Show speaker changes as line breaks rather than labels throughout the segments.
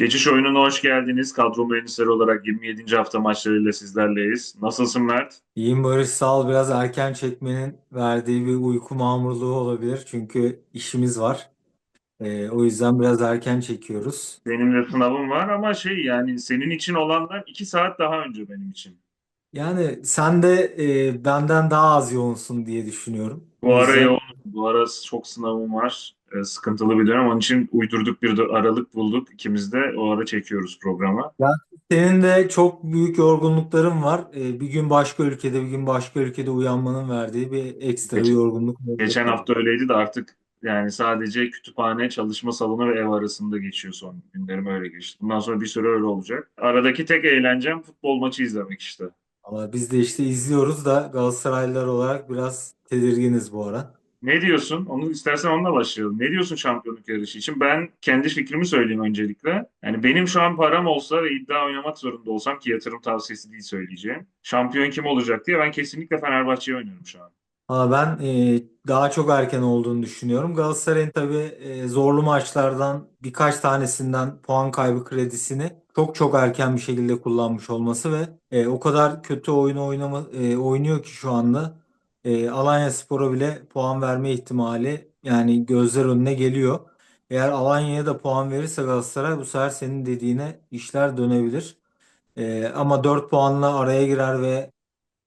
Geçiş oyununa hoş geldiniz. Kadro mühendisleri olarak 27. hafta maçlarıyla sizlerleyiz. Nasılsın Mert?
İyiyim Barış sağ ol. Biraz erken çekmenin verdiği bir uyku mamurluğu olabilir. Çünkü işimiz var. Ee, o yüzden biraz erken çekiyoruz.
Benim de sınavım var ama şey yani senin için olandan 2 saat daha önce benim için.
Yani sen de e, benden daha az yoğunsun diye düşünüyorum. O
Bu ara
yüzden
bu ara çok sınavım var. Ee, sıkıntılı bir dönem. Onun için uydurduk bir aralık bulduk. İkimiz de o ara çekiyoruz programı.
ya senin de çok büyük yorgunlukların var. Ee, bir gün başka ülkede, bir gün başka ülkede uyanmanın verdiği bir ekstra
Geç-
yorgunluk
geçen hafta öyleydi de artık yani sadece kütüphane, çalışma salonu ve ev arasında geçiyor son günlerim öyle geçti. Bundan sonra bir süre öyle olacak. Aradaki tek eğlencem futbol maçı izlemek işte.
Ama biz de işte izliyoruz da Galatasaraylılar olarak biraz tedirginiz bu ara.
Ne diyorsun? Onu istersen onunla başlayalım. Ne diyorsun şampiyonluk yarışı için? Ben kendi fikrimi söyleyeyim öncelikle. Yani benim şu an param olsa ve iddia oynamak zorunda olsam ki yatırım tavsiyesi değil söyleyeceğim. Şampiyon kim olacak diye ben kesinlikle Fenerbahçe'yi oynuyorum şu an.
Ama ben e, daha çok erken olduğunu düşünüyorum. Galatasaray'ın tabii e, zorlu maçlardan birkaç tanesinden puan kaybı kredisini çok çok erken bir şekilde kullanmış olması ve e, o kadar kötü oyunu oynama, e, oynuyor ki şu anda e, Alanyaspor'a bile puan verme ihtimali yani gözler önüne geliyor. Eğer Alanya'ya da puan verirse Galatasaray bu sefer senin dediğine işler dönebilir. E, ama 4 puanla araya girer ve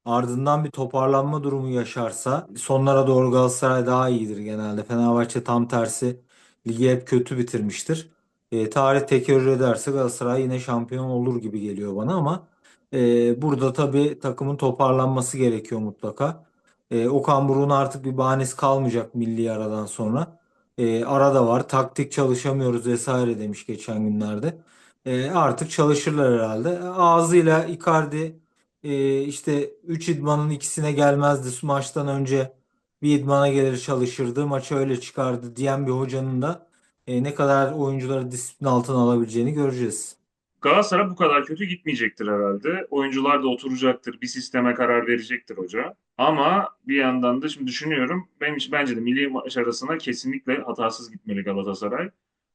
Ardından bir toparlanma durumu yaşarsa sonlara doğru Galatasaray daha iyidir genelde. Fenerbahçe tam tersi ligi hep kötü bitirmiştir. E, tarih tekerrür ederse Galatasaray yine şampiyon olur gibi geliyor bana ama e, burada tabii takımın toparlanması gerekiyor mutlaka. E, Okan Buruk'un artık bir bahanesi kalmayacak milli aradan sonra. E, arada var taktik çalışamıyoruz vesaire demiş geçen günlerde. E, artık çalışırlar herhalde. Ağzıyla Icardi ee, işte 3 idmanın ikisine gelmezdi. Maçtan önce bir idmana gelir çalışırdı. Maçı öyle çıkardı diyen bir hocanın da e, ne kadar oyuncuları disiplin altına alabileceğini göreceğiz.
Galatasaray bu kadar kötü gitmeyecektir herhalde. Oyuncular da oturacaktır, bir sisteme karar verecektir hoca. Ama bir yandan da şimdi düşünüyorum, benim için bence de milli maç arasına kesinlikle hatasız gitmeli Galatasaray.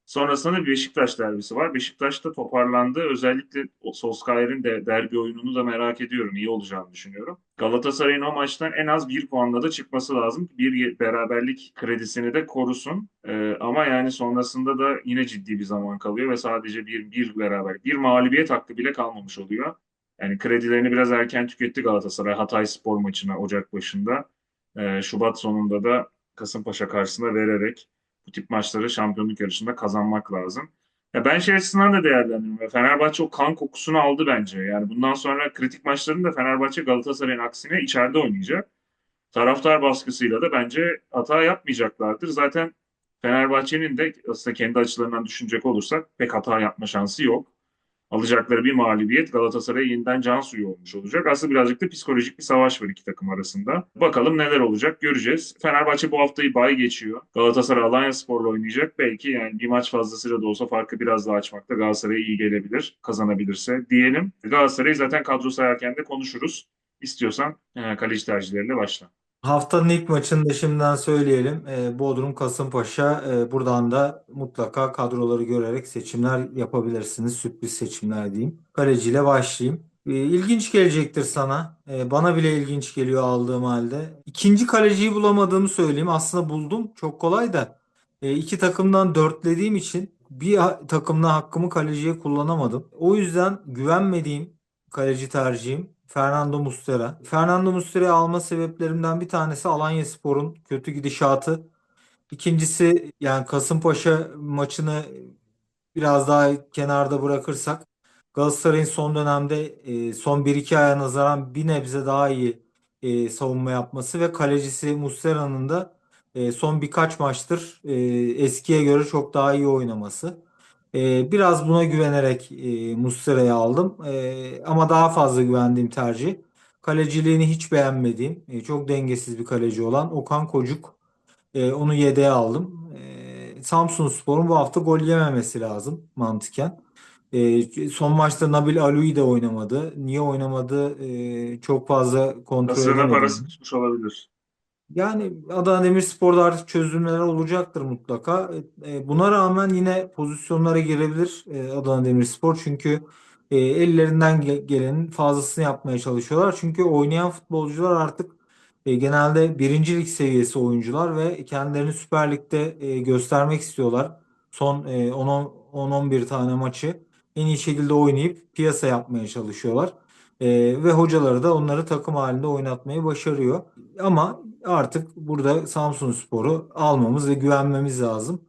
Sonrasında Beşiktaş derbisi var. Beşiktaş da toparlandı. Özellikle Solskjaer'in de derbi oyununu da merak ediyorum. İyi olacağını düşünüyorum. Galatasaray'ın o maçtan en az bir puanla da çıkması lazım. Bir beraberlik kredisini de korusun. Ee, ama yani sonrasında da yine ciddi bir zaman kalıyor ve sadece bir, bir beraber, bir mağlubiyet hakkı bile kalmamış oluyor. Yani kredilerini biraz erken tüketti Galatasaray Hatay Spor maçına Ocak başında. Ee, Şubat sonunda da Kasımpaşa karşısında vererek bu tip maçları şampiyonluk yarışında kazanmak lazım. Ya ben şey açısından da değerlendiriyorum. Fenerbahçe o kan kokusunu aldı bence. Yani bundan sonra kritik maçlarında Fenerbahçe Galatasaray'ın aksine içeride oynayacak. Taraftar baskısıyla da bence hata yapmayacaklardır. Zaten Fenerbahçe'nin de aslında kendi açılarından düşünecek olursak pek hata yapma şansı yok alacakları bir mağlubiyet Galatasaray'a yeniden can suyu olmuş olacak. Aslında birazcık da psikolojik bir savaş var iki takım arasında. Bakalım neler olacak göreceğiz. Fenerbahçe bu haftayı bay geçiyor. Galatasaray Alanyaspor'la oynayacak. Belki yani bir maç fazlasıyla da olsa farkı biraz daha açmakta Galatasaray'a iyi gelebilir kazanabilirse diyelim. Galatasaray'ı zaten kadro sayarken de konuşuruz. İstiyorsan e, kaleci tercihleriyle başla.
Haftanın ilk maçını da şimdiden söyleyelim. Ee, Bodrum Kasımpaşa. Ee, buradan da mutlaka kadroları görerek seçimler yapabilirsiniz. Sürpriz seçimler diyeyim. Kaleciyle başlayayım. Ee, İlginç gelecektir sana. Ee, Bana bile ilginç geliyor aldığım halde. İkinci kaleciyi bulamadığımı söyleyeyim. Aslında buldum. Çok kolay da. Ee, iki takımdan dörtlediğim için bir ha- takımda hakkımı kaleciye kullanamadım. O yüzden güvenmediğim kaleci tercihim Fernando Muslera. Fernando Muslera'yı alma sebeplerimden bir tanesi Alanyaspor'un kötü gidişatı. İkincisi yani Kasımpaşa maçını biraz daha kenarda bırakırsak Galatasaray'ın son dönemde e, son bir iki aya nazaran bir nebze daha iyi e, savunma yapması ve kalecisi Muslera'nın da e, son birkaç maçtır eskiye göre çok daha iyi oynaması. E, biraz buna güvenerek e, Muslera'yı aldım. E, ama daha fazla güvendiğim tercih. Kaleciliğini hiç beğenmediğim, e, çok dengesiz bir kaleci olan Okan Kocuk. E, onu yedeğe aldım. E, Samsunspor'un bu hafta gol yememesi lazım mantıken. E, son maçta Nabil Alu'i de oynamadı. Niye oynamadı? E, çok fazla kontrol
Kasırına
edemedim.
parası tutmuş olabilir.
Yani Adana Demirspor'da artık çözümler olacaktır mutlaka. E, e, Buna rağmen yine pozisyonlara girebilir e, Adana Demirspor. Çünkü ellerinden ge- gelenin fazlasını yapmaya çalışıyorlar. Çünkü oynayan futbolcular artık genelde birinci lig seviyesi oyuncular ve kendilerini Süper Lig'de göstermek istiyorlar. Son e, 10-11 tane maçı en iyi şekilde oynayıp piyasa yapmaya çalışıyorlar. E, ve hocaları da onları takım halinde oynatmayı başarıyor. Ama artık burada Samsunspor'u almamız ve güvenmemiz lazım.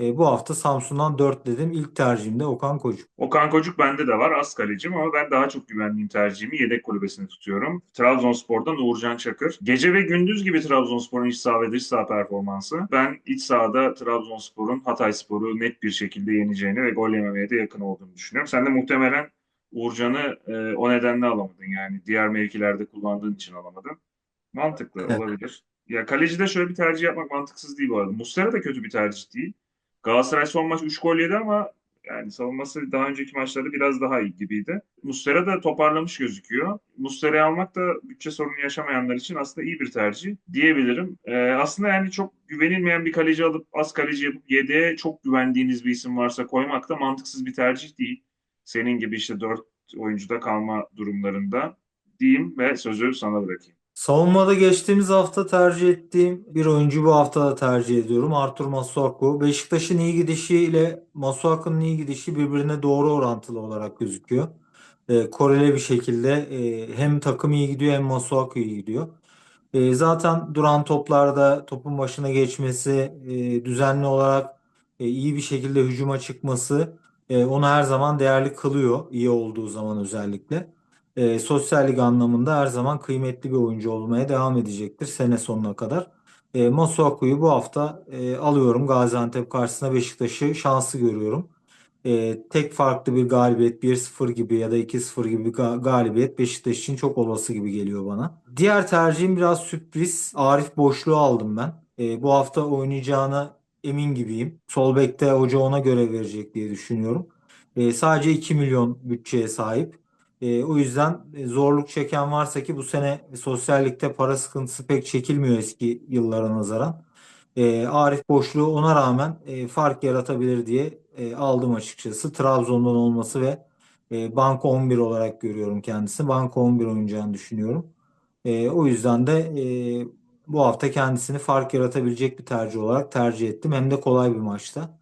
E, bu hafta Samsun'dan 4 dedim. İlk tercihim de Okan Koçuk.
Okan Kocuk bende de var. Az kalecim ama ben daha çok güvendiğim tercihimi yedek kulübesine tutuyorum. Trabzonspor'dan Uğurcan Çakır. Gece ve gündüz gibi Trabzonspor'un iç saha ve dış saha performansı. Ben iç sahada Trabzonspor'un Hatayspor'u net bir şekilde yeneceğini ve gol yememeye de yakın olduğunu düşünüyorum. Sen de muhtemelen Uğurcan'ı e, o nedenle alamadın yani. Diğer mevkilerde kullandığın için alamadın. Mantıklı olabilir. Ya kalecide şöyle bir tercih yapmak mantıksız değil bu arada. Muslera da kötü bir tercih değil. Galatasaray son maç 3 gol yedi ama yani savunması daha önceki maçlarda biraz daha iyi gibiydi. Muslera da toparlamış gözüküyor. Muslera'yı almak da bütçe sorunu yaşamayanlar için aslında iyi bir tercih diyebilirim. Ee, aslında yani çok güvenilmeyen bir kaleci alıp az kaleci yapıp yedeğe çok güvendiğiniz bir isim varsa koymak da mantıksız bir tercih değil. Senin gibi işte 4 oyuncuda kalma durumlarında diyeyim ve sözü sana bırakayım.
Savunmada geçtiğimiz hafta tercih ettiğim bir oyuncu bu hafta da tercih ediyorum. Artur Masuaku. Beşiktaş'ın iyi gidişiyle Masuaku'nun iyi gidişi birbirine doğru orantılı olarak gözüküyor. E, koreli bir şekilde e, hem takım iyi gidiyor hem Masuaku iyi gidiyor. E, zaten duran toplarda topun başına geçmesi, e, düzenli olarak e, iyi bir şekilde hücuma çıkması e, onu her zaman değerli kılıyor. iyi olduğu zaman özellikle. E, sosyal lig anlamında her zaman kıymetli bir oyuncu olmaya devam edecektir sene sonuna kadar. E, Masuaku'yu bu hafta e, alıyorum. Gaziantep karşısında Beşiktaş'ı şanslı görüyorum. E, tek farklı bir galibiyet 1-0 gibi ya da 2-0 gibi bir ga- galibiyet Beşiktaş için çok olası gibi geliyor bana. Diğer tercihim biraz sürpriz. Arif Boşluğu aldım ben. E, bu hafta oynayacağına emin gibiyim. Sol bekte hoca ona göre verecek diye düşünüyorum. E, sadece 2 milyon bütçeye sahip. E, o yüzden e, zorluk çeken varsa ki bu sene sosyallikte para sıkıntısı pek çekilmiyor eski yıllara nazaran. E, Arif boşluğu ona rağmen e, fark yaratabilir diye e, aldım açıkçası. Trabzon'dan olması ve e, Banko 11 olarak görüyorum kendisi. Banko 11 oynayacağını düşünüyorum. E, o yüzden de e, bu hafta kendisini fark yaratabilecek bir tercih olarak tercih ettim. Hem de kolay bir maçta.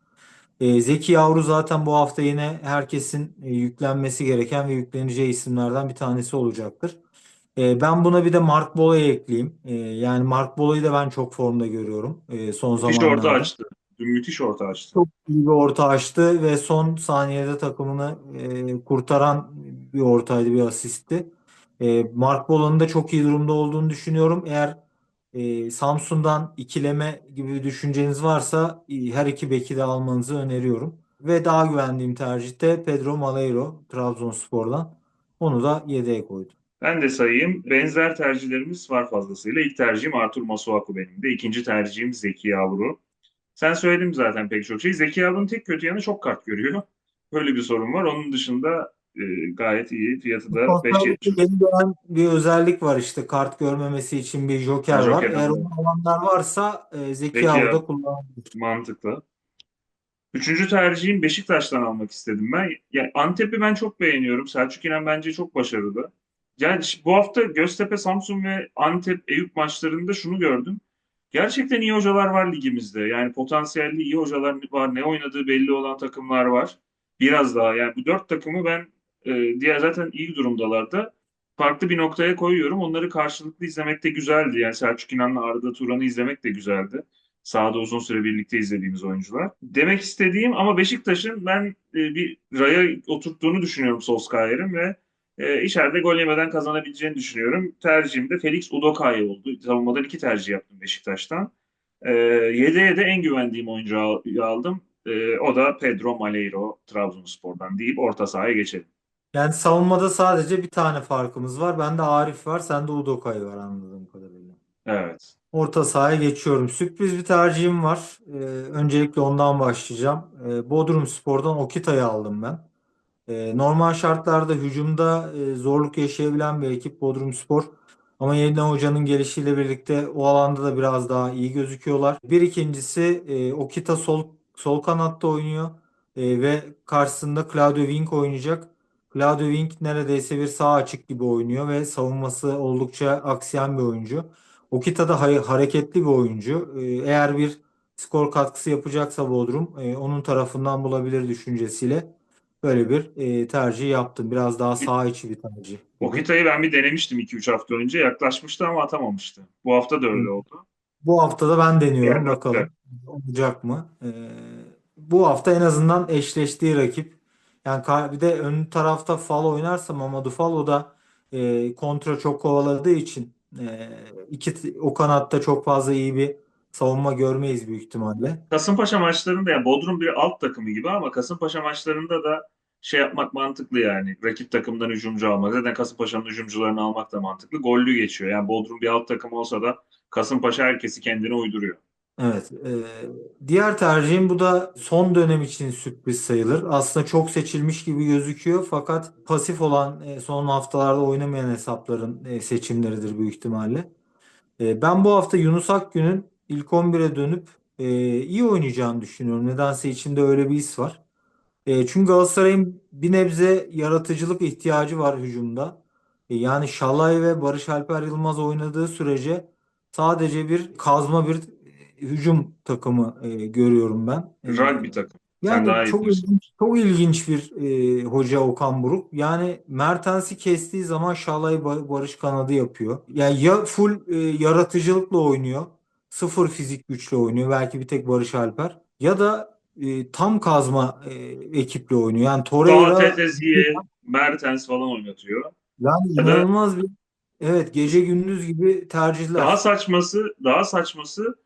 E, Zeki Yavru zaten bu hafta yine herkesin e, yüklenmesi gereken ve yükleneceği isimlerden bir tanesi olacaktır. E, ben buna bir de Mark Bolo'yu ekleyeyim. E, yani Mark Bolo'yu da ben çok formda görüyorum e, son
Müthiş orta
zamanlarda.
açtı. Dün müthiş orta açtı.
Çok iyi bir orta açtı ve son saniyede takımını e, kurtaran bir ortaydı, bir asistti. E, Mark Bolo'nun da çok iyi durumda olduğunu düşünüyorum. Eğer e, Samsun'dan ikileme gibi bir düşünceniz varsa e, her iki beki de almanızı öneriyorum. Ve daha güvendiğim tercih de Pedro Malheiro Trabzonspor'dan. Onu da yedeğe koydum.
Ben de sayayım. Benzer tercihlerimiz var fazlasıyla. İlk tercihim Artur Masuaku benim de. İkinci tercihim Zeki Yavru. Sen söyledin zaten pek çok şey. Zeki Yavru'nun tek kötü yanı çok kart görüyor. Böyle bir sorun var. Onun dışında e, gayet iyi. Fiyatı da 5.70.
Sosyallikte yeni gelen bir özellik var işte kart görmemesi için bir joker var.
Joker.
Eğer onu alanlar varsa e, Zeki
Zeki
Yavru da
Yavru.
kullanabilir.
Mantıklı. Üçüncü tercihim Beşiktaş'tan almak istedim ben. Yani Antep'i ben çok beğeniyorum. Selçuk İnan bence çok başarılı. Yani bu hafta Göztepe, Samsun ve Antep, Eyüp maçlarında şunu gördüm. Gerçekten iyi hocalar var ligimizde. Yani potansiyelli iyi hocalar var. Ne oynadığı belli olan takımlar var. Biraz daha yani bu dört takımı ben e, diğer zaten iyi durumdalar da farklı bir noktaya koyuyorum. Onları karşılıklı izlemek de güzeldi. Yani Selçuk İnan'la Arda Turan'ı izlemek de güzeldi. Sahada uzun süre birlikte izlediğimiz oyuncular. Demek istediğim ama Beşiktaş'ın ben e, bir raya oturttuğunu düşünüyorum Solskjaer'in ve e, içeride gol yemeden kazanabileceğini düşünüyorum. Tercihim de Felix Udokay oldu. Savunmadan iki tercih yaptım Beşiktaş'tan. E, yedeğe de en güvendiğim oyuncuyu aldım. E, o da Pedro Malheiro Trabzonspor'dan deyip orta sahaya geçelim.
Yani savunmada sadece bir tane farkımız var. Bende Arif var, sende Udokay var anladığım kadarıyla.
Evet.
Orta sahaya geçiyorum. Sürpriz bir tercihim var. Ee, öncelikle ondan başlayacağım. Ee, Bodrumspor'dan Okita'yı aldım ben. Ee, normal şartlarda hücumda e, zorluk yaşayabilen bir ekip Bodrumspor. Ama yeniden hocanın gelişiyle birlikte o alanda da biraz daha iyi gözüküyorlar. Bir ikincisi e, Okita sol sol kanatta oynuyor E, ve karşısında Claudio Wink oynayacak. Claudio Wink neredeyse bir sağ açık gibi oynuyor ve savunması oldukça aksiyen bir oyuncu. Okita da hareketli bir oyuncu. E, eğer bir skor katkısı yapacaksa Bodrum e, onun tarafından bulabilir düşüncesiyle böyle bir e, tercih yaptım. Biraz daha sağ içi bir tercih.
Okita'yı ben bir denemiştim 2-3 hafta önce. Yaklaşmıştı ama atamamıştı. Bu hafta da öyle oldu.
Bu hafta da ben deniyorum
Yani
bakalım
olacak.
olacak mı? Ee, bu hafta en azından eşleştiği rakip. Yani bir de ön tarafta Fal oynarsam Mamadou Fall o da e, kontra çok kovaladığı için e, iki o kanatta çok fazla iyi bir savunma görmeyiz büyük ihtimalle.
Kasımpaşa maçlarında yani Bodrum bir alt takımı gibi ama Kasımpaşa maçlarında da şey yapmak mantıklı yani. Rakip takımdan hücumcu almak. Zaten Kasımpaşa'nın hücumcularını almak da mantıklı. Gollü geçiyor. Yani Bodrum bir alt takım olsa da Kasımpaşa herkesi kendine uyduruyor.
Evet. e, diğer tercihim bu da son dönem için sürpriz sayılır. Aslında çok seçilmiş gibi gözüküyor fakat pasif olan e, son haftalarda oynamayan hesapların e, seçimleridir büyük ihtimalle. E, ben bu hafta Yunus Akgün'ün ilk 11'e dönüp e, iyi oynayacağını düşünüyorum. Nedense içimde öyle bir his var. E, çünkü Galatasaray'ın bir nebze yaratıcılık ihtiyacı var hücumda. E, yani Şalay ve Barış Alper Yılmaz oynadığı sürece sadece bir kazma bir hücum takımı e, görüyorum ben. E,
Rugby takım. Sen
yani
iyi
çok ilginç, çok ilginç bir e, hoca Okan Buruk. Yani Mertens'i kestiği zaman Şalay Ba- Barış kanadı yapıyor. Yani ya full e, yaratıcılıkla oynuyor. Sıfır fizik güçle oynuyor. Belki bir tek Barış Alper. Ya da e, tam kazma e, ekiple oynuyor. Yani Torreira
Tetezi'ye Mertens falan oynatıyor.
yani
Ya da
inanılmaz bir evet gece gündüz gibi tercihler.
Daha saçması, daha saçması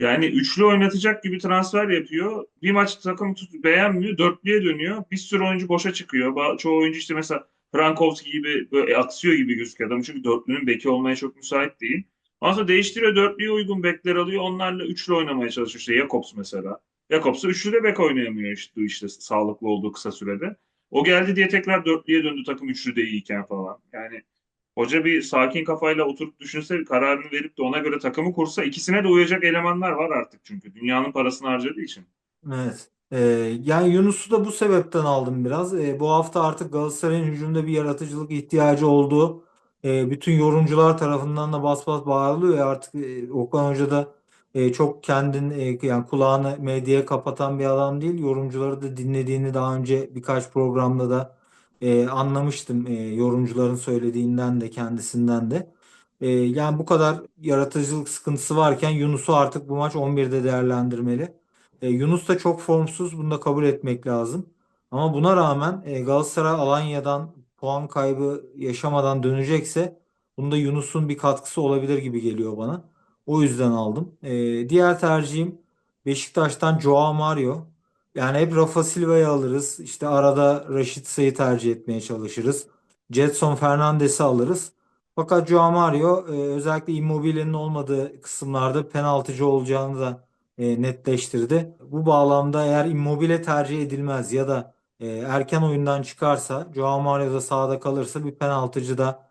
yani üçlü oynatacak gibi transfer yapıyor. Bir maç takım tut, beğenmiyor, dörtlüye dönüyor. Bir sürü oyuncu boşa çıkıyor. Çoğu oyuncu işte mesela Frankowski gibi böyle aksıyor gibi gözüküyor adam. Çünkü dörtlünün beki olmaya çok müsait değil. Sonra değiştiriyor, dörtlüye uygun bekler alıyor. Onlarla üçlü oynamaya çalışıyor. İşte Jakobs mesela. Jakobs da üçlü de bek oynayamıyor işte, işte sağlıklı olduğu kısa sürede. O geldi diye tekrar dörtlüye döndü takım üçlü de iyiyken falan. Yani Hoca bir sakin kafayla oturup düşünse kararını verip de ona göre takımı kursa ikisine de uyacak elemanlar var artık çünkü dünyanın parasını harcadığı için.
Evet. Ee, yani Yunus'u da bu sebepten aldım biraz. Ee, bu hafta artık Galatasaray'ın hücumda bir yaratıcılık ihtiyacı olduğu e, bütün yorumcular tarafından da bas bas bağırılıyor. artık e, Okan Hoca da e, çok kendini e, yani kulağını medyaya kapatan bir adam değil. Yorumcuları da dinlediğini daha önce birkaç programda da e, anlamıştım. E, yorumcuların söylediğinden de kendisinden de. E, yani bu kadar yaratıcılık sıkıntısı varken Yunus'u artık bu maç 11'de değerlendirmeli. E, Yunus da çok formsuz. Bunu da kabul etmek lazım. Ama buna rağmen e, Galatasaray Alanya'dan puan kaybı yaşamadan dönecekse bunda Yunus'un bir katkısı olabilir gibi geliyor bana. O yüzden aldım. E, diğer tercihim Beşiktaş'tan Joao Mario. Yani hep Rafa Silva'yı alırız. İşte arada Raşitsa'yı tercih etmeye çalışırız. Jetson Fernandes'i alırız. Fakat Joao Mario e, özellikle Immobile'nin olmadığı kısımlarda penaltıcı olacağını da e, netleştirdi. Bu bağlamda eğer Immobile tercih edilmez ya da e, erken oyundan çıkarsa Joao Mario da sahada kalırsa bir penaltıcı da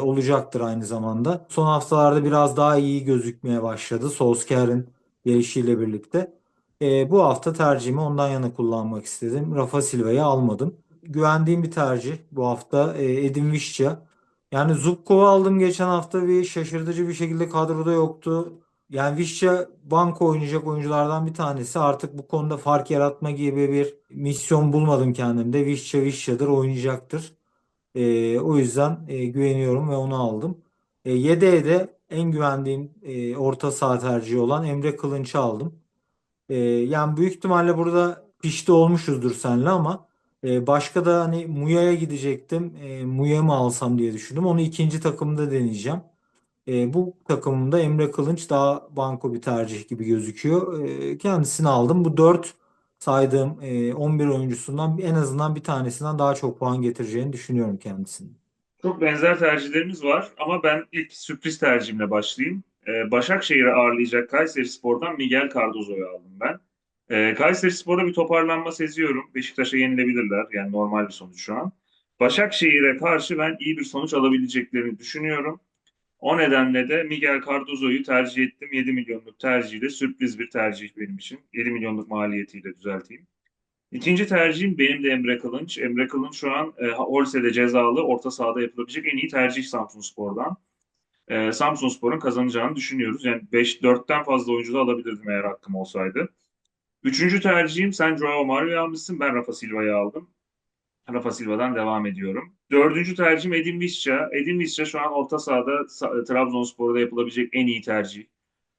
olacaktır aynı zamanda. Son haftalarda biraz daha iyi gözükmeye başladı Solskjaer'in gelişiyle birlikte. E, bu hafta tercihimi ondan yana kullanmak istedim. Rafa Silva'yı almadım. Güvendiğim bir tercih bu hafta e, Edin Visca. Yani Zubkov'u aldım geçen hafta bir şaşırtıcı bir şekilde kadroda yoktu. Yani Visca banko oynayacak oyunculardan bir tanesi. Artık bu konuda fark yaratma gibi bir misyon bulmadım kendimde. Visca Visca'dır oynayacaktır. Ee, o yüzden e, güveniyorum ve onu aldım. E, yedeğe de en güvendiğim e, orta saha tercihi olan Emre Kılınç'ı aldım. E, yani büyük ihtimalle burada pişti olmuşuzdur seninle ama e, başka da hani Muya'ya gidecektim. E, Muya mı alsam diye düşündüm. Onu ikinci takımda deneyeceğim. E, bu takımımda Emre Kılınç daha banko bir tercih gibi gözüküyor. E, kendisini aldım. Bu 4 saydığım e, 11 oyuncusundan en azından bir tanesinden daha çok puan getireceğini düşünüyorum kendisinin.
Çok benzer tercihlerimiz var ama ben ilk sürpriz tercihimle başlayayım. Ee, Başakşehir'i ağırlayacak Kayserispor'dan Miguel Cardozo'yu aldım ben. Ee, Kayserispor'da bir toparlanma seziyorum. Beşiktaş'a yenilebilirler. Yani normal bir sonuç şu an. Başakşehir'e karşı ben iyi bir sonuç alabileceklerini düşünüyorum. O nedenle de Miguel Cardozo'yu tercih ettim. 7 milyonluk tercihiyle sürpriz bir tercih benim için. 7 milyonluk maliyetiyle düzelteyim. İkinci tercihim benim de Emre Kılınç. Emre Kılınç şu an e, Olse'de cezalı orta sahada yapılabilecek en iyi tercih Samsunspor'dan. E, Samsunspor'un kazanacağını düşünüyoruz. Yani 5-4'ten fazla oyuncu da alabilirdim eğer hakkım olsaydı. Üçüncü tercihim sen Joao Mario'yu almışsın. Ben Rafa Silva'yı aldım. Rafa Silva'dan devam ediyorum. Dördüncü tercihim Edin Visca. Edin Visca şu an orta sahada Sa- Trabzonspor'da yapılabilecek en iyi tercih.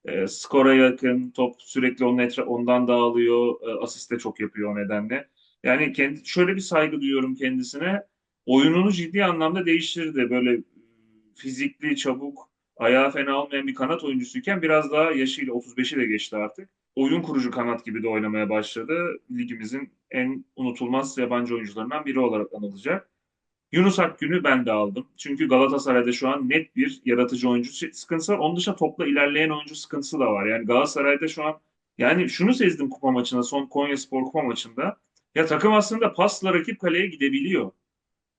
E, skora yakın, top sürekli onun etra- ondan dağılıyor, e, asist de çok yapıyor o nedenle. Yani kendi, şöyle bir saygı duyuyorum kendisine. Oyununu ciddi anlamda değiştirdi. Böyle fizikli, çabuk, ayağı fena olmayan bir kanat oyuncusuyken biraz daha yaşıyla 35'i de geçti artık. Oyun kurucu kanat gibi de oynamaya başladı. Ligimizin en unutulmaz yabancı oyuncularından biri olarak anılacak. Yunus Akgün'ü ben de aldım. Çünkü Galatasaray'da şu an net bir yaratıcı oyuncu sıkıntısı var. Onun dışında topla ilerleyen oyuncu sıkıntısı da var. Yani Galatasaray'da şu an yani şunu sezdim kupa maçında, son Konyaspor kupa maçında. Ya takım aslında pasla rakip kaleye gidebiliyor.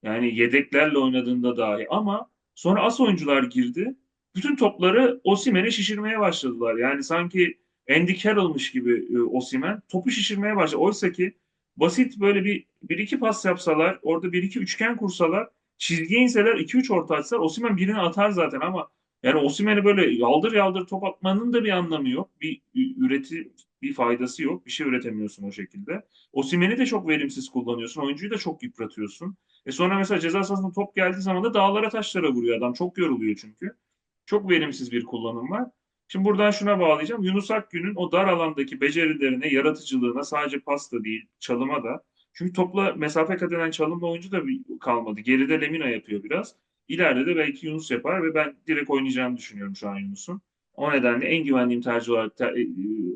Yani yedeklerle oynadığında dahi ama sonra as oyuncular girdi. Bütün topları Osimhen'e şişirmeye başladılar. Yani sanki Andy Carroll'mış gibi e, Osimhen topu şişirmeye başladı. Oysa ki basit böyle bir, bir iki pas yapsalar, orada bir iki üçgen kursalar, çizgiye inseler, iki üç orta açsalar Osimhen birini atar zaten ama yani Osimhen'e böyle yaldır yaldır top atmanın da bir anlamı yok. Bir üreti bir faydası yok. Bir şey üretemiyorsun o şekilde. Osimhen'i de çok verimsiz kullanıyorsun. Oyuncuyu da çok yıpratıyorsun. E sonra mesela ceza sahasında top geldiği zaman da dağlara taşlara vuruyor adam. Çok yoruluyor çünkü. Çok verimsiz bir kullanım var. Şimdi buradan şuna bağlayacağım. Yunus Akgün'ün o dar alandaki becerilerine, yaratıcılığına sadece pas da değil, çalıma da. Çünkü topla mesafe kat eden çalımlı oyuncu da kalmadı. Geride Lemina yapıyor biraz. İleride de belki Yunus yapar ve ben direkt oynayacağını düşünüyorum şu an Yunus'un. O nedenle en güvendiğim tercih olarak te- e,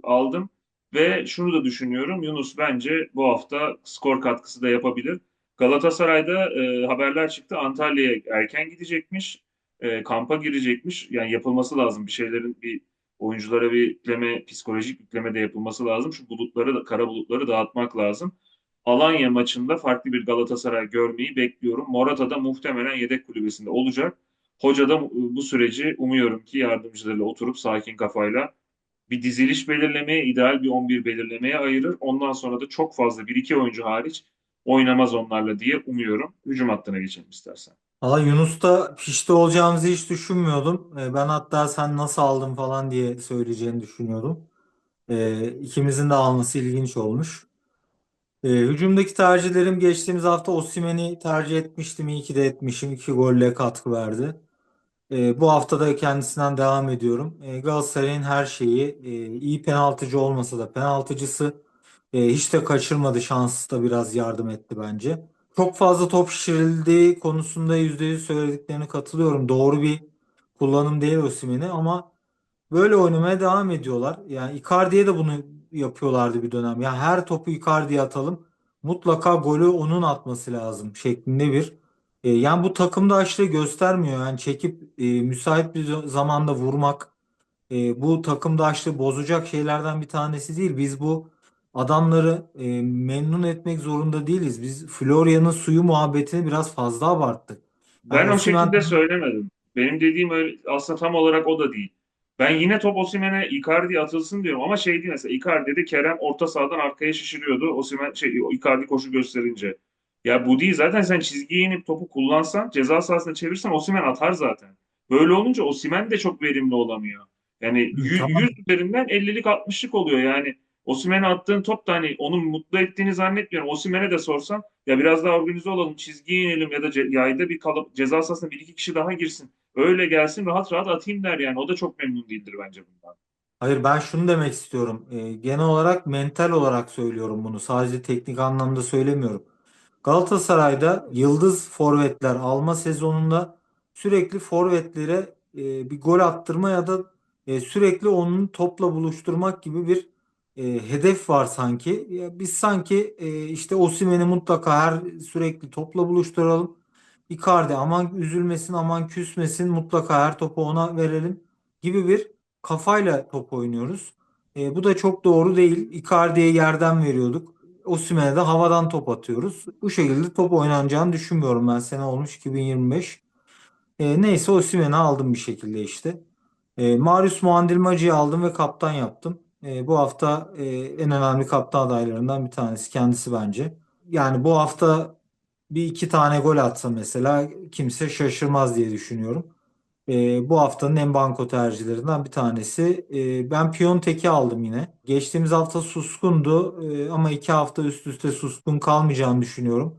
aldım. Ve şunu da düşünüyorum. Yunus bence bu hafta skor katkısı da yapabilir. Galatasaray'da e, haberler çıktı. Antalya'ya erken gidecekmiş. E, kampa girecekmiş. Yani yapılması lazım. Bir şeylerin bir oyunculara bir yükleme, psikolojik yükleme de yapılması lazım. Şu bulutları, kara bulutları dağıtmak lazım. Alanya maçında farklı bir Galatasaray görmeyi bekliyorum. Morata da muhtemelen yedek kulübesinde olacak. Hoca da bu süreci umuyorum ki yardımcılarıyla oturup sakin kafayla bir diziliş belirlemeye, ideal bir 11 belirlemeye ayırır. Ondan sonra da çok fazla bir iki oyuncu hariç oynamaz onlarla diye umuyorum. Hücum hattına geçelim istersen.
Valla Yunus'ta pişti olacağımızı hiç düşünmüyordum. E, Ben hatta sen nasıl aldın falan diye söyleyeceğini düşünüyordum. E, ikimizin de alması ilginç olmuş. E, hücumdaki tercihlerim geçtiğimiz hafta Osimhen'i tercih etmiştim. İyi ki de etmişim. İki golle katkı verdi. Bu hafta da kendisinden devam ediyorum. Galatasaray'ın her şeyi e, iyi penaltıcı olmasa da penaltıcısı e, hiç de kaçırmadı. Şansı da biraz yardım etti bence. Çok fazla top şişirildiği konusunda %100 söylediklerine katılıyorum. Doğru bir kullanım değil Osimhen'i ama böyle oynamaya devam ediyorlar. Yani Icardi'ye de bunu yapıyorlardı bir dönem. Yani her topu Icardi'ye atalım. Mutlaka golü onun atması lazım şeklinde bir. E, yani bu takımda aşırı göstermiyor. Yani çekip e, müsait bir zamanda vurmak e, bu takımda aşırı bozacak şeylerden bir tanesi değil. Biz bu adamları e, memnun etmek zorunda değiliz. Biz Florya'nın suyu muhabbetini biraz fazla abarttık. Yani
Ben o
Osimhen
şekilde söylemedim. Benim dediğim öyle, aslında tam olarak o da değil. Ben yine top Osimhen'e Icardi atılsın diyorum ama şey değil mesela Icardi'de Kerem orta sahadan arkaya şişiriyordu. Osimhen şey Icardi koşu gösterince. Ya bu değil zaten sen çizgiye inip topu kullansan ceza sahasına çevirsen Osimhen atar zaten. Böyle olunca Osimhen de çok verimli olamıyor. Yani
Hı,
100,
tamam
100 üzerinden 50'lik 60'lık oluyor yani. Osimhen'e attığın top da hani onu mutlu ettiğini zannetmiyorum. Osimhen'e de sorsan ya biraz daha organize olalım, çizgiye inelim ya da ce- yayda bir kalıp ceza sahasına bir iki kişi daha girsin. Öyle gelsin rahat rahat atayım der yani. O da çok memnun değildir bence bundan.
Hayır ben şunu demek istiyorum. Ee, genel olarak mental olarak söylüyorum bunu. Sadece teknik anlamda söylemiyorum. Galatasaray'da yıldız forvetler alma sezonunda sürekli forvetlere e, bir gol attırma ya da e, sürekli onun topla buluşturmak gibi bir e, hedef var sanki. Ya biz sanki e, işte Osimhen'i mutlaka her sürekli topla buluşturalım. Icardi aman üzülmesin aman küsmesin mutlaka her topu ona verelim gibi bir kafayla top oynuyoruz. E, bu da çok doğru değil. Icardi'ye yerden veriyorduk. Osimhen'e de havadan top atıyoruz. Bu şekilde top oynanacağını düşünmüyorum ben. Sene olmuş 2025. E, neyse Osimhen'i aldım bir şekilde işte. E, Marius Muandilmacı'yı aldım ve kaptan yaptım. E, bu hafta e, en önemli kaptan adaylarından bir tanesi kendisi bence. Yani bu hafta bir iki tane gol atsa mesela kimse şaşırmaz diye düşünüyorum. E, bu haftanın en banko tercihlerinden bir tanesi. E, ben Piontek'i aldım yine. Geçtiğimiz hafta suskundu e, ama iki hafta üst üste suskun kalmayacağını düşünüyorum.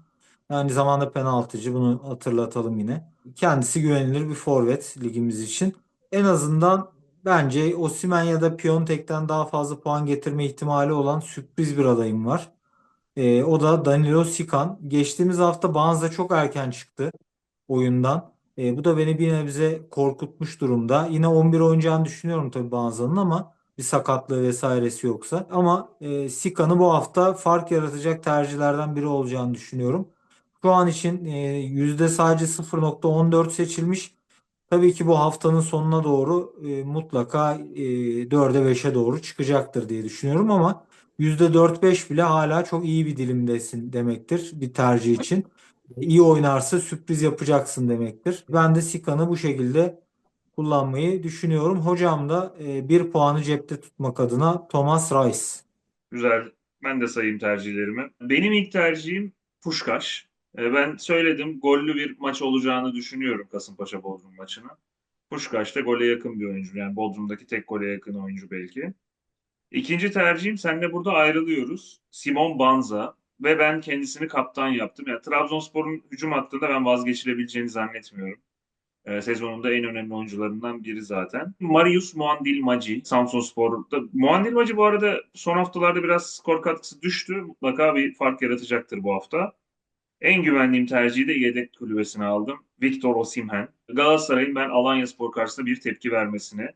Aynı zamanda penaltıcı bunu hatırlatalım yine. Kendisi güvenilir bir forvet ligimiz için. En azından bence Osimhen ya da Piontek'ten daha fazla puan getirme ihtimali olan sürpriz bir adayım var. E, o da Danilo Sikan. Geçtiğimiz hafta Banza çok erken çıktı oyundan. E, bu da beni bir nebze korkutmuş durumda. Yine 11 oynayacağını düşünüyorum tabii Banza'nın ama bir sakatlığı vesairesi yoksa. Ama e, Sikan'ı bu hafta fark yaratacak tercihlerden biri olacağını düşünüyorum. Şu an için e, yüzde sadece 0.14 seçilmiş. Tabii ki bu haftanın sonuna doğru e, mutlaka e, 4'e 5'e doğru çıkacaktır diye düşünüyorum ama %4-5 bile hala çok iyi bir dilimdesin demektir bir tercih için. İyi oynarsa sürpriz yapacaksın demektir. Ben de Sikan'ı bu şekilde kullanmayı düşünüyorum. Hocam da e, bir puanı cepte tutmak adına Thomas Rice.
Güzel. Ben de sayayım tercihlerimi. Benim ilk tercihim Puşkaş. E, Ben söyledim gollü bir maç olacağını düşünüyorum Kasımpaşa Bodrum maçına. Puşkaş da gole yakın bir oyuncu. Yani Bodrum'daki tek gole yakın oyuncu belki. İkinci tercihim senle burada ayrılıyoruz. Simon Banza ve ben kendisini kaptan yaptım. Yani Trabzonspor'un hücum hattında ben vazgeçilebileceğini zannetmiyorum. Ee, sezonunda en önemli oyuncularından biri zaten. Marius Muandilmacı Samsunspor'da. Muandilmacı bu arada son haftalarda biraz skor katkısı düştü. Mutlaka bir fark yaratacaktır bu hafta. En güvendiğim tercihi de yedek kulübesine aldım. Victor Osimhen. Galatasaray'ın ben Alanyaspor karşısında bir tepki vermesini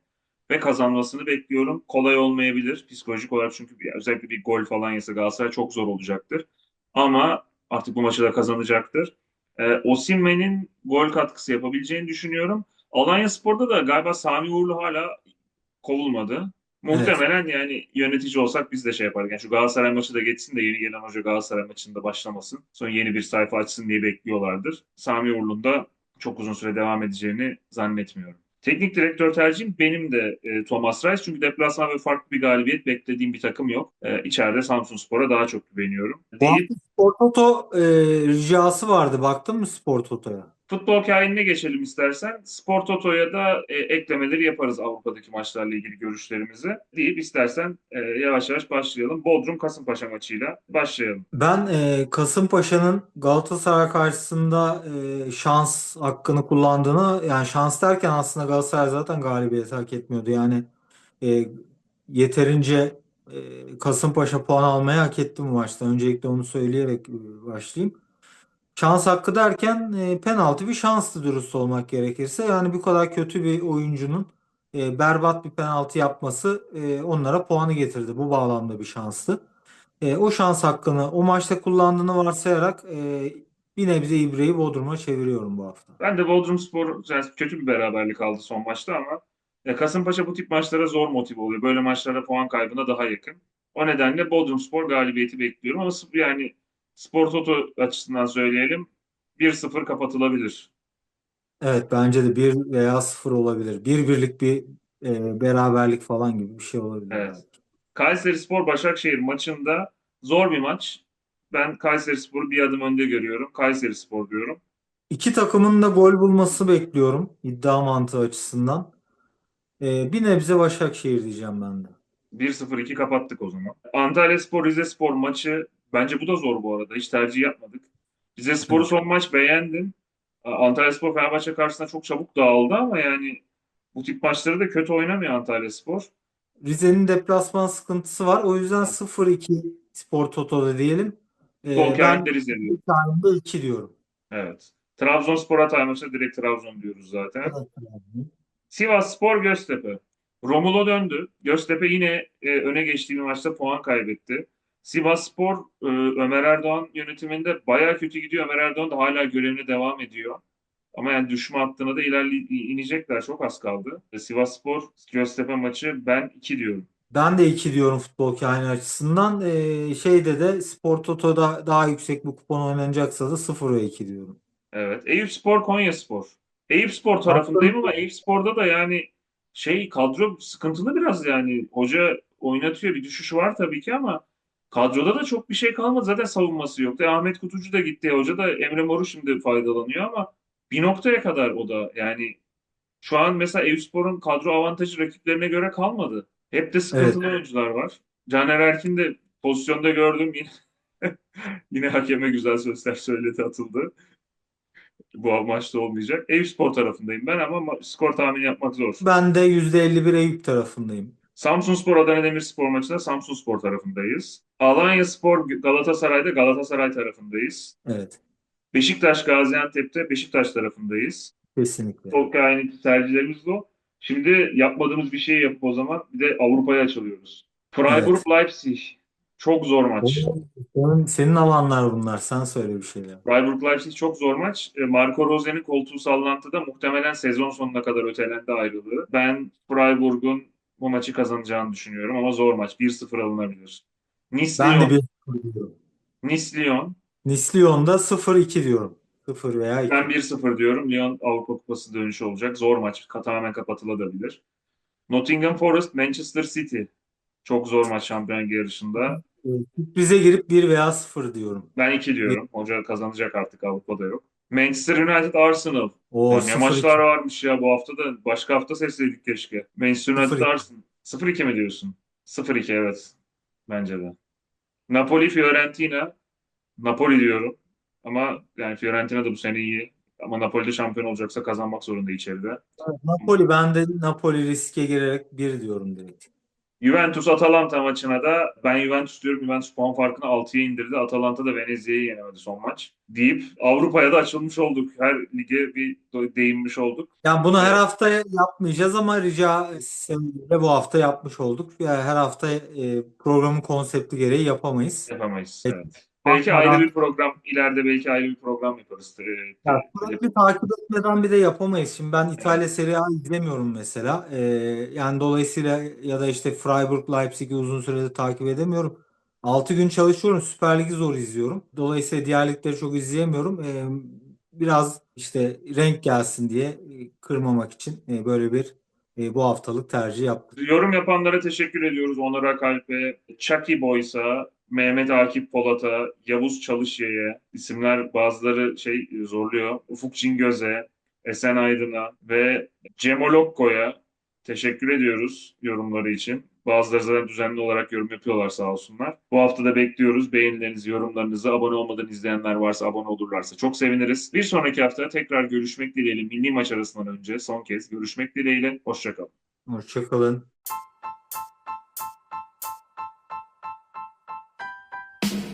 ve kazanmasını bekliyorum. Kolay olmayabilir psikolojik olarak çünkü bir- özellikle bir gol falan yese Galatasaray çok zor olacaktır. Ama artık bu maçı da kazanacaktır. Ee, Osimhen'in gol katkısı yapabileceğini düşünüyorum. Alanyaspor'da da galiba Sami Uğurlu hala kovulmadı. Muhtemelen yani yönetici olsak biz de şey yapardık. Yani şu Galatasaray maçı da geçsin de yeni gelen hoca Galatasaray maçında başlamasın. Sonra yeni bir sayfa açsın diye bekliyorlardır. Sami Uğurlu'nun da çok uzun süre devam edeceğini zannetmiyorum. Teknik direktör tercihim benim de e, Thomas Reis. Çünkü deplasman ve farklı bir galibiyet beklediğim bir takım yok. E, içeride Samsunspor'a daha çok güveniyorum.
Bu
Deyip
Spor Toto e, ricası vardı. Baktın mı Spor Toto'ya?
Futbol kainine geçelim istersen. Spor Toto'ya da e, eklemeleri yaparız Avrupa'daki maçlarla ilgili görüşlerimizi. Deyip istersen e, yavaş yavaş başlayalım. Bodrum Kasımpaşa maçıyla başlayalım.
Ben e, Kasımpaşa'nın Galatasaray karşısında e, şans hakkını kullandığını yani şans derken aslında Galatasaray zaten galibiyet hak etmiyordu. Yani e, yeterince e, Kasımpaşa puan almayı hak etti bu maçta. Öncelikle onu söyleyerek e, başlayayım. Şans hakkı derken e, penaltı bir şanstı dürüst olmak gerekirse. Yani bu kadar kötü bir oyuncunun e, berbat bir penaltı yapması e, onlara puanı getirdi. Bu bağlamda bir şanstı. E, o şans hakkını o maçta kullandığını varsayarak e, bir nebze ibreyi Bodrum'a çeviriyorum bu hafta.
Ben de Bodrumspor yani kötü bir beraberlik aldı son maçta ama e, Kasımpaşa bu tip maçlara zor motive oluyor. Böyle maçlara puan kaybına daha yakın. O nedenle Bodrumspor galibiyeti bekliyorum ama yani Spor Toto açısından söyleyelim 1-0 kapatılabilir.
Evet bence de 1 veya 0 olabilir. Bir birlik bir e, beraberlik falan gibi bir şey olabilir
Evet.
belki.
Kayserispor Başakşehir maçında zor bir maç. Ben Kayserispor'u bir adım önde görüyorum. Kayserispor diyorum.
İki takımın da gol bulması bekliyorum iddia mantığı açısından. E, bir nebze Başakşehir diyeceğim ben de.
1-0-2 kapattık o zaman. Antalyaspor Rizespor maçı bence bu da zor bu arada. Hiç tercih yapmadık. Rizespor'u
Evet.
son maç beğendim. Antalyaspor Fenerbahçe karşısında çok çabuk dağıldı ama yani bu tip maçları da kötü oynamıyor Antalyaspor.
Rize'nin deplasman sıkıntısı var. O yüzden 0-2 Spor Toto'da diyelim. E,
Sol
ben
Rize diyor.
bir tane de 2 diyorum.
Evet. Trabzonspor Hatay maçında direkt Trabzon diyoruz zaten.
Evet.
Sivasspor Göztepe. Romulo döndü. Göztepe yine e, öne geçtiği bir maçta puan kaybetti. Sivasspor e, Ömer Erdoğan yönetiminde bayağı kötü gidiyor. Ömer Erdoğan da hala görevine devam ediyor. Ama yani düşme hattına da ilerle inecekler. Çok az kaldı. E, Sivasspor Göztepe maçı ben 2 diyorum.
Ben de 2 diyorum futbol kaini açısından. Ee, şeyde de Spor Toto'da daha yüksek bir kupon oynanacaksa da 0 ve 2 diyorum.
Evet. Eyüpspor Konyaspor. Eyüpspor tarafındayım ama Eyüpspor'da da yani şey kadro sıkıntılı biraz yani. Hoca oynatıyor bir düşüş var tabii ki ama kadroda da çok bir şey kalmadı. Zaten savunması yoktu. E, Ahmet Kutucu da gitti. Hoca da Emre Mor'u şimdi faydalanıyor ama bir noktaya kadar o da yani şu an mesela Eyüpspor'un kadro avantajı rakiplerine göre kalmadı. Hep de sıkıntılı oyuncular var. Caner Erkin de pozisyonda gördüm yine yine hakeme güzel sözler söyledi atıldı. Bu maçta olmayacak. Eyüpspor tarafındayım ben ama ma- skor tahmini yapmak zor.
Ben de %51 Eyüp tarafındayım.
Samsunspor Adana Demirspor maçında Samsunspor tarafındayız. Alanyaspor Galatasaray'da Galatasaray tarafındayız.
Evet.
Beşiktaş Gaziantep'te Beşiktaş tarafındayız.
Kesinlikle.
Çok aynı tercihlerimiz de o. Şimdi yapmadığımız bir şey yapıp o zaman bir de Avrupa'ya açılıyoruz. Freiburg Leipzig. Çok zor maç.
Senin, senin alanlar bunlar. Sen söyle bir şeyler.
Freiburg Leipzig çok zor maç. E, Marco Rose'nin koltuğu sallantıda muhtemelen sezon sonuna kadar ötelendi ayrılığı. Ben Freiburg'un bu maçı kazanacağını düşünüyorum ama zor maç. 1-0 alınabilir. Nice
Ben de
Lyon.
bir diyorum.
Nice Lyon.
Nice Lyon'da 0-2 diyorum. 0 veya 2.
Ben 1-0 diyorum. Lyon Avrupa Kupası dönüşü olacak. Zor maç. Tamamen kapatılabilir. Nottingham Forest Manchester City. Çok zor maç şampiyon yarışında.
Sürprize girip 1 veya 0 diyorum.
Ben 2 diyorum. Hoca kazanacak artık Avrupa'da yok. Manchester United Arsenal.
O
ne
0-2.
maçlar varmış ya bu hafta da. Başka hafta seçseydik keşke. Manchester United
0-2.
Arsenal. 0-2 mi diyorsun? 0-2 evet. Bence de. Napoli Fiorentina. Napoli diyorum. Ama yani Fiorentina da bu sene iyi. Ama Napoli de şampiyon olacaksa kazanmak zorunda içeride.
Napoli ben de Napoli riske girerek 1 diyorum direkt.
Juventus Atalanta maçına da ben Juventus diyorum. Juventus puan farkını 6'ya indirdi. Atalanta da Venezia'yı yenemedi son maç. Deyip Avrupa'ya da açılmış olduk. Her lige bir değinmiş olduk.
Yani bunu her hafta yapmayacağız ama rica sebebiyle bu hafta yapmış olduk. Yani her hafta e, programın konsepti gereği yapamayız.
Yapamayız.
Evet.
Evet. Belki ayrı bir program, ileride belki ayrı bir program yaparız. Ee,
Ya, sürekli takip etmeden bir de yapamayız. Şimdi ben İtalya Serie A izlemiyorum mesela. Ee, yani dolayısıyla ya da işte Freiburg, Leipzig'i uzun süredir takip edemiyorum. 6 gün çalışıyorum. Süper Lig'i zor izliyorum. Dolayısıyla diğer ligleri çok izleyemiyorum. Ee, biraz işte renk gelsin diye e, kırmamak için e, böyle bir e, bu haftalık tercih yaptık.
Yorum yapanlara teşekkür ediyoruz. Onur Akalp'e, Chucky Boys'a, Mehmet Akif Polat'a, Yavuz Çalışya'ya isimler bazıları şey zorluyor. Ufuk Cingöz'e, Esen Aydın'a ve Cemolokko'ya teşekkür ediyoruz yorumları için. Bazıları zaten düzenli olarak yorum yapıyorlar sağ olsunlar. Bu hafta da bekliyoruz. Beğenilerinizi, yorumlarınızı, abone olmadan izleyenler varsa abone olurlarsa çok seviniriz. Bir sonraki hafta tekrar görüşmek dileğiyle milli maç arasından önce son kez görüşmek dileğiyle. Hoşçakalın.
Hoşçakalın.